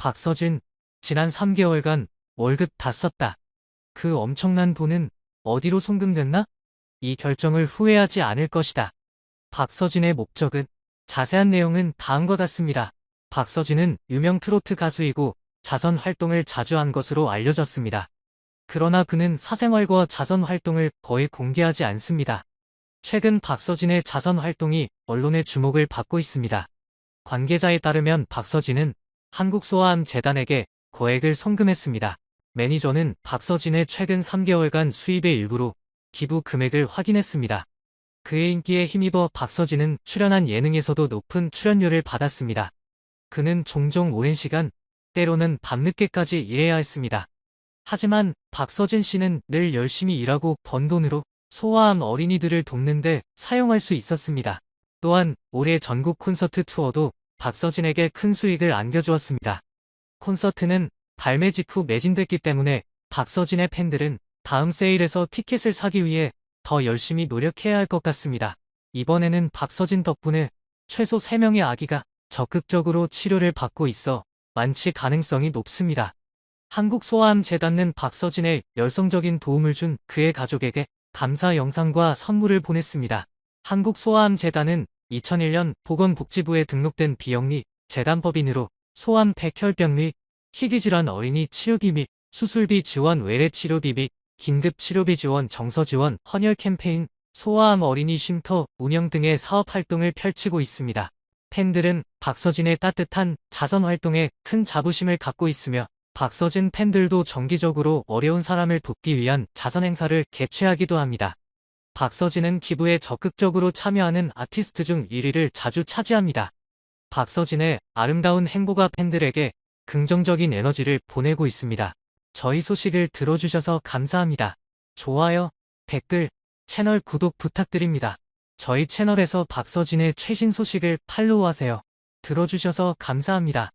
박서진, 지난 3개월간 월급 다 썼다. 그 엄청난 돈은 어디로 송금됐나? 이 결정을 후회하지 않을 것이다. 박서진의 목적은 자세한 내용은 다음과 같습니다. 박서진은 유명 트로트 가수이고 자선 활동을 자주 한 것으로 알려졌습니다. 그러나 그는 사생활과 자선 활동을 거의 공개하지 않습니다. 최근 박서진의 자선 활동이 언론의 주목을 받고 있습니다. 관계자에 따르면 박서진은 한국소아암 재단에게 거액을 송금했습니다. 매니저는 박서진의 최근 3개월간 수입의 일부로 기부 금액을 확인했습니다. 그의 인기에 힘입어 박서진은 출연한 예능에서도 높은 출연료를 받았습니다. 그는 종종 오랜 시간, 때로는 밤늦게까지 일해야 했습니다. 하지만 박서진 씨는 늘 열심히 일하고 번 돈으로 소아암 어린이들을 돕는데 사용할 수 있었습니다. 또한 올해 전국 콘서트 투어도 박서진에게 큰 수익을 안겨주었습니다. 콘서트는 발매 직후 매진됐기 때문에 박서진의 팬들은 다음 세일에서 티켓을 사기 위해 더 열심히 노력해야 할 것 같습니다. 이번에는 박서진 덕분에 최소 3명의 아기가 적극적으로 치료를 받고 있어 완치 가능성이 높습니다. 한국소아암재단은 박서진의 열성적인 도움을 준 그의 가족에게 감사 영상과 선물을 보냈습니다. 한국소아암재단은 2001년 보건복지부에 등록된 비영리 재단법인으로 소암 백혈병 및 희귀질환 어린이 치료비 및 수술비 지원 외래 치료비 및 긴급 치료비 지원 정서 지원 헌혈 캠페인 소아암 어린이 쉼터 운영 등의 사업 활동을 펼치고 있습니다. 팬들은 박서진의 따뜻한 자선 활동에 큰 자부심을 갖고 있으며 박서진 팬들도 정기적으로 어려운 사람을 돕기 위한 자선 행사를 개최하기도 합니다. 박서진은 기부에 적극적으로 참여하는 아티스트 중 1위를 자주 차지합니다. 박서진의 아름다운 행보가 팬들에게 긍정적인 에너지를 보내고 있습니다. 저희 소식을 들어주셔서 감사합니다. 좋아요, 댓글, 채널 구독 부탁드립니다. 저희 채널에서 박서진의 최신 소식을 팔로우하세요. 들어주셔서 감사합니다.